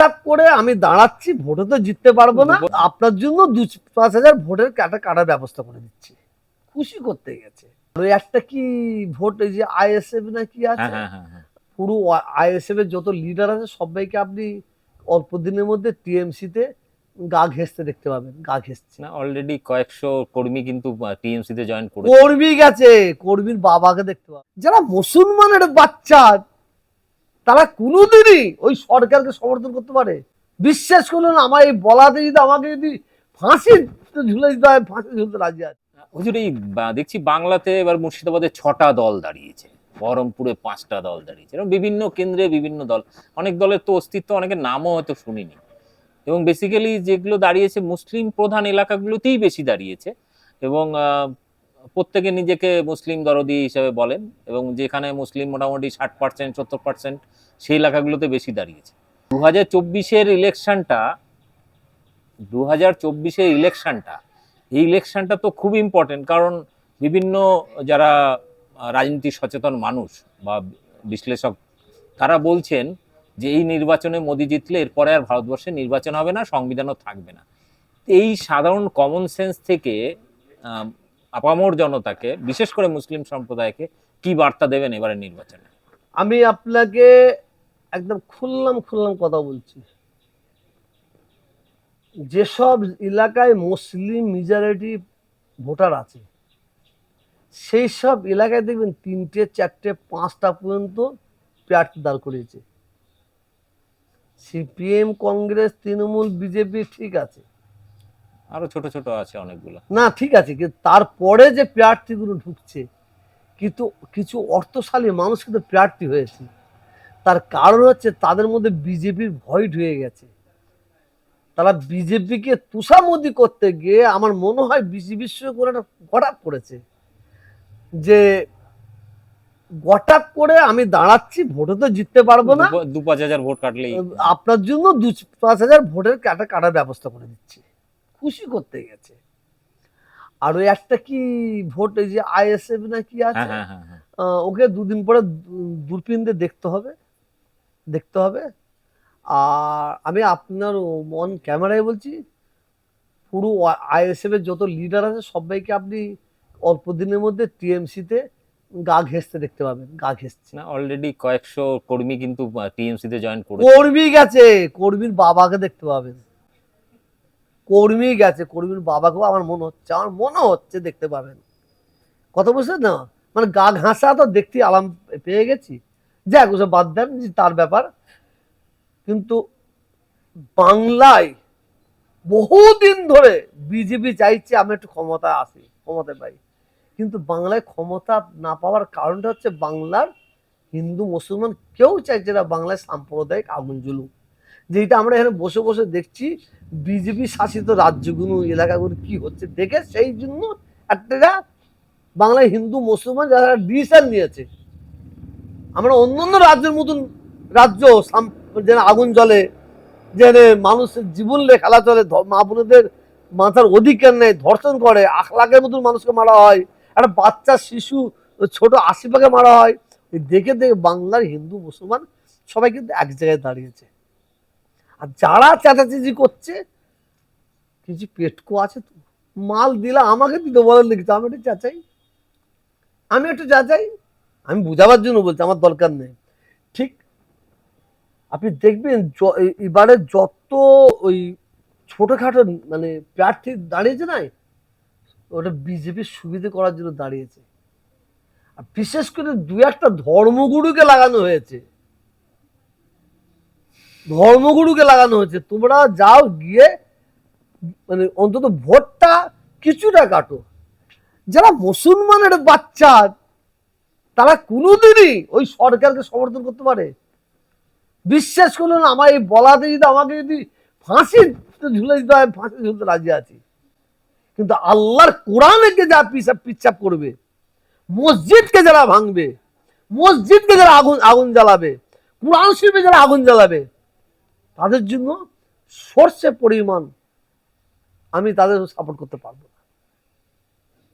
হঠাৎ করে আমি দাঁড়াচ্ছি ভোটে তো জিততে পারব না। আপনার জন্য দু পাঁচ হাজার ভোটের কাটা কাটার ব্যবস্থা করে দিচ্ছি। খুশি করতে গেছে। ওই একটা কি ভোট এই যে আইএসএফ না কি আছে? হ্যাঁ হ্যাঁ হ্যাঁ। পুরো আইএসএফ এর যত লিডার আছে সবাইকে আপনি অল্প দিনের মধ্যে টিএমসি তে গা ঘেঁচতে দেখতে পাবেন গা ঘেঁচছে না অলরেডি কয়েকশো কর্মী কিন্তু টিএমসি তে জয়েন করে কর্মী গেছে কর্মীর বাবাকে দেখতে পাবেন। যারা মুসলমানের বাচ্চা তারা কোনোদিনই ওই সরকারকে সমর্থন করতে পারে। বিশ্বাস করলেন আমার এই বলাতে যদি আমাকে যদি ফাঁসি ঝুলে দিতে হয়, ফাঁসি ঝুলতে রাজি আছে। হুজুর, এই দেখছি বাংলাতে এবার মুর্শিদাবাদে ছটা দল দাঁড়িয়েছে। বহরমপুরে পাঁচটা দল দাঁড়িয়েছে। এবং বিভিন্ন কেন্দ্রে বিভিন্ন দল। অনেক দলের তো অস্তিত্ব, অনেকের নামও হয়তো শুনিনি। এবং বেসিক্যালি যেগুলো দাঁড়িয়েছে, মুসলিম প্রধান এলাকাগুলোতেই বেশি দাঁড়িয়েছে। এবং প্রত্যেকে নিজেকে মুসলিম দরদি হিসেবে বলেন এবং যেখানে মুসলিম মোটামুটি ষাট পার্সেন্ট সত্তর পার্সেন্ট সেই এলাকাগুলোতে বেশি দাঁড়িয়েছে। দু হাজার চব্বিশের ইলেকশনটা দু হাজার চব্বিশের ইলেকশনটা এই ইলেকশনটা তো খুব ইম্পর্টেন্ট কারণ বিভিন্ন যারা রাজনীতি সচেতন মানুষ বা বিশ্লেষক, তারা বলছেন যে এই নির্বাচনে মোদি জিতলে এরপরে আর ভারতবর্ষে নির্বাচন হবে না, সংবিধানও থাকবে না। এই সাধারণ কমন সেন্স থেকে আপামর জনতাকে, বিশেষ করে মুসলিম সম্প্রদায়কে কি বার্তা দেবেন এবারে নির্বাচনে? আমি আপনাকে একদম খুললাম খুললাম কথা বলছি। যেসব এলাকায় মুসলিম মেজরিটি ভোটার আছে, সেই সব এলাকায় দেখবেন তিনটে, চারটে, পাঁচটা পর্যন্ত প্রার্থী দাঁড় করিয়েছে। সিপিএম, কংগ্রেস, তৃণমূল, বিজেপি ঠিক আছে। আরও ছোট ছোট আছে অনেকগুলো। না ঠিক আছে কিন্তু তারপরে যে প্রার্থীগুলো ঢুকছে কিন্তু কিছু অর্থশালী মানুষ কিন্তু প্রার্থী হয়েছে। তার কারণ হচ্ছে তাদের মধ্যে বিজেপির ভয় ঢুয়ে গেছে। তারা বিজেপিকে তুষামদি করতে গিয়ে আমার মনে হয় বিজেপির সঙ্গে করে একটা গটাপ করেছে। যে গটাপ করে আমি দাঁড়াচ্ছি ভোটে তো জিততে পারব না। দু- দু পাঁচ হাজার ভোট কাটলেই। আপনার জন্য দু পাঁচ হাজার ভোটের কাটা কাটার ব্যবস্থা করে দিচ্ছি। খুশি করতে গেছে। আর ওই একটা কি ভোট এই যে আইএসএফ না কি হ্যাঁ আছে? হ্যাঁ হ্যাঁ ওকে দুদিন পরে দু- দূরবীন দিয়ে দেখতে হবে দেখতে হবে। আর আমি আপনার মন ক্যামেরায় বলছি পুরো আইএসএফ এর যত লিডার আছে সবাইকে আপনি অল্প দিনের মধ্যে টিএমসি তে গা ঘেঁচতে দেখতে পাবেন গা ঘেঁচছে না অলরেডি কয়েকশো কর্মী কিন্তু টিএমসি তে জয়েন করে কর্মী গেছে কর্মীর বাবাকে দেখতে পাবেন। কর্মী গেছে, কর্মীর বাবাকেও আমার মনে হচ্ছে, আমার মনে হচ্ছে দেখতে পাবেন। কথা বুঝলেন না? মানে গা ঘাসা তো দেখতে আরাম পেয়ে গেছি। যাক, ওসব বাদ দেন, যে তার ব্যাপার। কিন্তু বাংলায় বহুদিন ধরে বিজেপি চাইছে আমি একটু ক্ষমতা আসি, ক্ষমতা পাই। কিন্তু বাংলায় ক্ষমতা না পাওয়ার কারণটা হচ্ছে বাংলার হিন্দু, মুসলমান কেউ চাইছে না বাংলায় সাম্প্রদায়িক আগুন জ্বলুক। যেটা আমরা এখানে বসে বসে দেখছি বিজেপি শাসিত রাজ্যগুলো, এলাকাগুলো কি হচ্ছে দেখে সেই জন্য একটা বাংলায় হিন্দু, মুসলমান যারা ডিসিশন নিয়েছে। আমরা অন্য অন্য রাজ্যের মতন রাজ্য যেন আগুন জ্বলে, যেন মানুষের জীবন নিয়ে খেলা চলে মা বোনদের মাথার অধিকার নেই, ধর্ষণ করে, আখলাখের মতন মানুষকে মারা হয়, একটা বাচ্চা, শিশু, ছোট আশিপাকে মারা হয়। দেখে দেখে বাংলার হিন্দু, মুসলমান সবাই কিন্তু এক জায়গায় দাঁড়িয়েছে। আর যারা চেঁচাচেঁচি করছে কিছু পেটকো আছে তো। মাল দিলে আমাকে দিতে বলেন নাকি তো, আমি একটু চাচাই আমি একটু চাচাই আমি বুঝাবার জন্য বলছি, আমার দরকার নেই। ঠিক, আপনি দেখবেন এবারে যত ওই ছোটখাটো মানে প্রার্থী দাঁড়িয়েছে না, ওটা বিজেপির সুবিধে করার জন্য দাঁড়িয়েছে। আর বিশেষ করে দু একটা ধর্মগুরুকে লাগানো হয়েছে। ধর্মগুরুকে লাগানো হয়েছে। তোমরা যাও গিয়ে মানে অন্তত ভোটটা কিছুটা কাটো। যারা মুসলমানের বাচ্চা, তারা কোনোদিনই ওই সরকারকে সমর্থন করতে পারে। বিশ্বাস করলেন আমার এই বলাতে যদি আমাকে যদি ফাঁসি ঝুলে দিতে হয়, ফাঁসি ঝুলতে রাজি আছি। কিন্তু আল্লাহর কোরআনকে যা পিসাব পিচ্ছাপ করবে? মসজিদকে যারা ভাঙবে, মসজিদকে যারা আগুন আগুন জ্বালাবে, কোরআন শরীফে যারা আগুন জ্বালাবে তাদের জন্য সর্ষে পরিমাণ আমি তাদের সাপোর্ট করতে পারব না।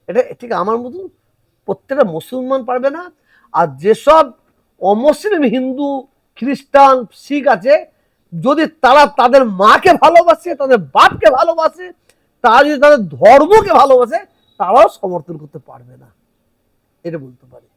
এটা ঠিক আমার মতন প্রত্যেকটা মুসলমান পারবে না। আর যেসব অমুসলিম, হিন্দু, খ্রিস্টান, শিখ আছে, যদি তারা তাদের মাকে ভালোবাসে, তাদের বাপকে ভালোবাসে, তারা যদি তাদের ধর্মকে ভালোবাসে, তারাও সমর্থন করতে পারবে না। এটা বলতে পারি।